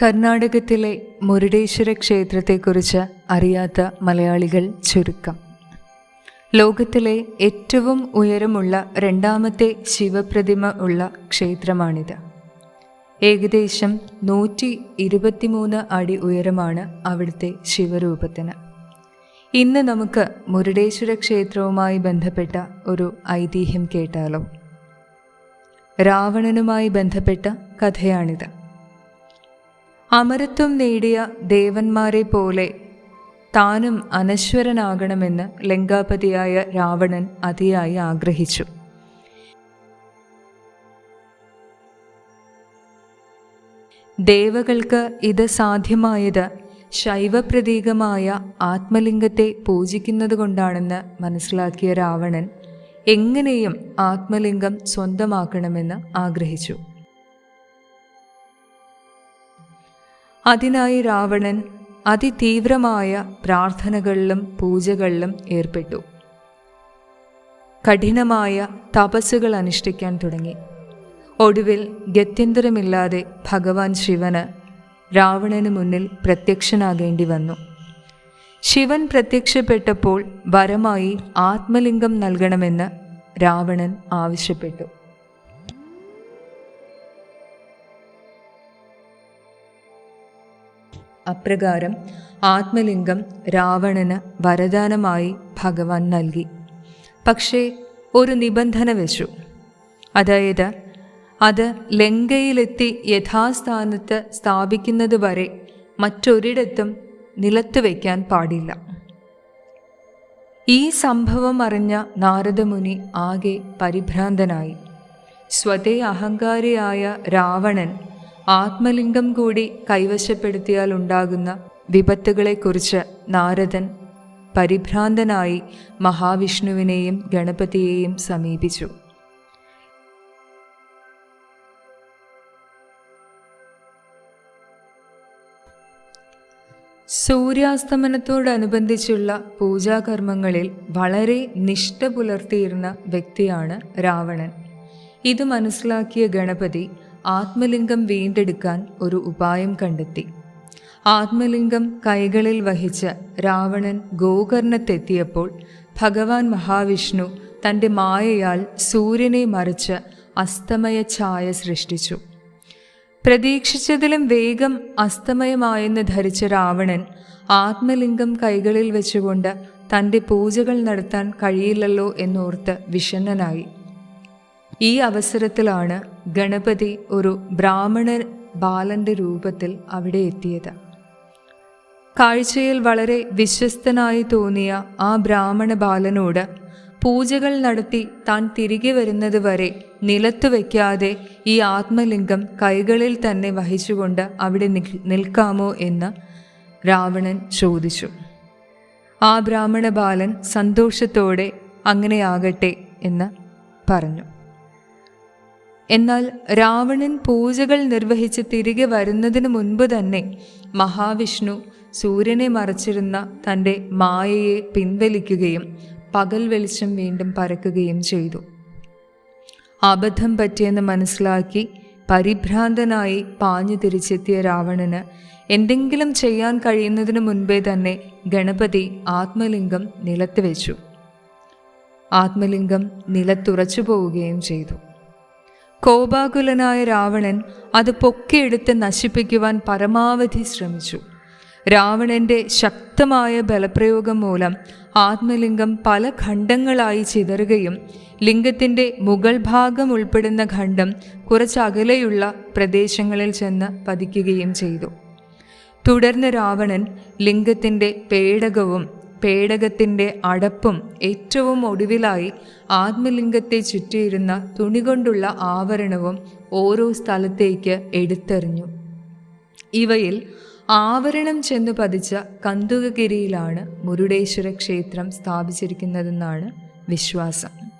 കർണാടകത്തിലെ മുരുടേശ്വര ക്ഷേത്രത്തെക്കുറിച്ച് അറിയാത്ത മലയാളികൾ ചുരുക്കം. ലോകത്തിലെ ഏറ്റവും ഉയരമുള്ള രണ്ടാമത്തെ ശിവപ്രതിമ ഉള്ള ക്ഷേത്രമാണിത്. ഏകദേശം നൂറ്റി ഇരുപത്തിമൂന്ന് അടി ഉയരമാണ് അവിടുത്തെ ശിവരൂപത്തിന്. ഇന്ന് നമുക്ക് മുരുടേശ്വര ക്ഷേത്രവുമായി ബന്ധപ്പെട്ട ഒരു ഐതിഹ്യം കേട്ടാലോ. രാവണനുമായി ബന്ധപ്പെട്ട കഥയാണിത്. അമരത്വം നേടിയ ദേവന്മാരെ പോലെ താനും അനശ്വരനാകണമെന്ന് ലങ്കാപതിയായ രാവണൻ അതിയായി ആഗ്രഹിച്ചു. ദേവകൾക്ക് ഇത് സാധ്യമായത് ശൈവപ്രതീകമായ ആത്മലിംഗത്തെ പൂജിക്കുന്നതുകൊണ്ടാണെന്ന് മനസ്സിലാക്കിയ രാവണൻ എങ്ങനെയും ആത്മലിംഗം സ്വന്തമാക്കണമെന്ന് ആഗ്രഹിച്ചു. അതിനായി രാവണൻ അതിതീവ്രമായ പ്രാർത്ഥനകളിലും പൂജകളിലും ഏർപ്പെട്ടു. കഠിനമായ തപസ്സുകൾ അനുഷ്ഠിക്കാൻ തുടങ്ങി. ഒടുവിൽ ഗത്യന്തരമില്ലാതെ ഭഗവാൻ ശിവന് രാവണന് മുന്നിൽ പ്രത്യക്ഷനാകേണ്ടി വന്നു. ശിവൻ പ്രത്യക്ഷപ്പെട്ടപ്പോൾ വരമായി ആത്മലിംഗം നൽകണമെന്ന് രാവണൻ ആവശ്യപ്പെട്ടു. അപ്രകാരം ആത്മലിംഗം രാവണന് വരദാനമായി ഭഗവാൻ നൽകി. പക്ഷേ ഒരു നിബന്ധന വെച്ചു. അതായത് അത് ലങ്കയിലെത്തി യഥാസ്ഥാനത്ത് സ്ഥാപിക്കുന്നതുവരെ മറ്റൊരിടത്തും നിലത്ത് വയ്ക്കാൻ പാടില്ല. ഈ സംഭവം അറിഞ്ഞ നാരദമുനി ആകെ പരിഭ്രാന്തനായി. സ്വതേ അഹങ്കാരിയായ രാവണൻ ആത്മലിംഗം കൂടി കൈവശപ്പെടുത്തിയാൽ ഉണ്ടാകുന്ന വിപത്തുകളെക്കുറിച്ച് നാരദൻ പരിഭ്രാന്തനായി മഹാവിഷ്ണുവിനെയും ഗണപതിയെയും സമീപിച്ചു. സൂര്യാസ്തമനത്തോടനുബന്ധിച്ചുള്ള പൂജാകർമ്മങ്ങളിൽ വളരെ നിഷ്ഠ പുലർത്തിയിരുന്ന വ്യക്തിയാണ് രാവണൻ. ഇത് മനസ്സിലാക്കിയ ഗണപതി ആത്മലിംഗം വീണ്ടെടുക്കാൻ ഒരു ഉപായം കണ്ടെത്തി. ആത്മലിംഗം കൈകളിൽ വഹിച്ച രാവണൻ ഗോകർണത്തെത്തിയപ്പോൾ ഭഗവാൻ മഹാവിഷ്ണു തന്റെ മായയാൽ സൂര്യനെ മറിച്ച് അസ്തമയ ഛായ സൃഷ്ടിച്ചു. പ്രതീക്ഷിച്ചതിലും വേഗം അസ്തമയമായെന്ന് ധരിച്ച രാവണൻ ആത്മലിംഗം കൈകളിൽ വെച്ചുകൊണ്ട് തന്റെ പൂജകൾ നടത്താൻ കഴിയില്ലല്ലോ എന്നോർത്ത് വിഷണ്ണനായി. ഈ അവസരത്തിലാണ് ഗണപതി ഒരു ബ്രാഹ്മണ ബാലന്റെ രൂപത്തിൽ അവിടെ എത്തിയത്. കാഴ്ചയിൽ വളരെ വിശ്വസ്തനായി തോന്നിയ ആ ബ്രാഹ്മണ ബാലനോട് പൂജകൾ നടത്തി താൻ തിരികെ വരുന്നത് വരെ നിലത്തു വയ്ക്കാതെ ഈ ആത്മലിംഗം കൈകളിൽ തന്നെ വഹിച്ചുകൊണ്ട് അവിടെ നിൽക്കാമോ എന്ന് രാവണൻ ചോദിച്ചു. ആ ബ്രാഹ്മണ ബാലൻ സന്തോഷത്തോടെ അങ്ങനെയാകട്ടെ എന്ന് പറഞ്ഞു. എന്നാൽ രാവണൻ പൂജകൾ നിർവഹിച്ച് തിരികെ വരുന്നതിന് മുൻപ് തന്നെ മഹാവിഷ്ണു സൂര്യനെ മറച്ചിരുന്ന തന്റെ മായയെ പിൻവലിക്കുകയും പകൽ വെളിച്ചം വീണ്ടും പരക്കുകയും ചെയ്തു. അബദ്ധം പറ്റിയെന്ന് മനസ്സിലാക്കി പരിഭ്രാന്തനായി പാഞ്ഞു തിരിച്ചെത്തിയ രാവണന് എന്തെങ്കിലും ചെയ്യാൻ കഴിയുന്നതിന് മുൻപേ തന്നെ ഗണപതി ആത്മലിംഗം നിലത്ത് വെച്ചു. ആത്മലിംഗം നിലത്തുറച്ചു പോവുകയും ചെയ്തു. കോപാകുലനായ രാവണൻ അത് പൊക്കിയെടുത്ത് നശിപ്പിക്കുവാൻ പരമാവധി ശ്രമിച്ചു. രാവണന്റെ ശക്തമായ ബലപ്രയോഗം മൂലം ആത്മലിംഗം പല ഖണ്ഡങ്ങളായി ചിതറുകയും ലിംഗത്തിന്റെ മുഗൾ ഭാഗം ഉൾപ്പെടുന്ന ഖണ്ഡം കുറച്ചകലെയുള്ള പ്രദേശങ്ങളിൽ ചെന്ന് പതിക്കുകയും ചെയ്തു. തുടർന്ന് രാവണൻ ലിംഗത്തിന്റെ പേടകവും പേടകത്തിന്റെ അടപ്പും ഏറ്റവും ഒടുവിലായി ആത്മലിംഗത്തെ ചുറ്റിയിരുന്ന തുണി കൊണ്ടുള്ള ആവരണവും ഓരോ സ്ഥലത്തേക്ക് എടുത്തെറിഞ്ഞു. ഇവയിൽ ആവരണം ചെന്നു പതിച്ച കന്തുകഗിരിയിലാണ് മുരുടേശ്വര ക്ഷേത്രം സ്ഥാപിച്ചിരിക്കുന്നതെന്നാണ് വിശ്വാസം.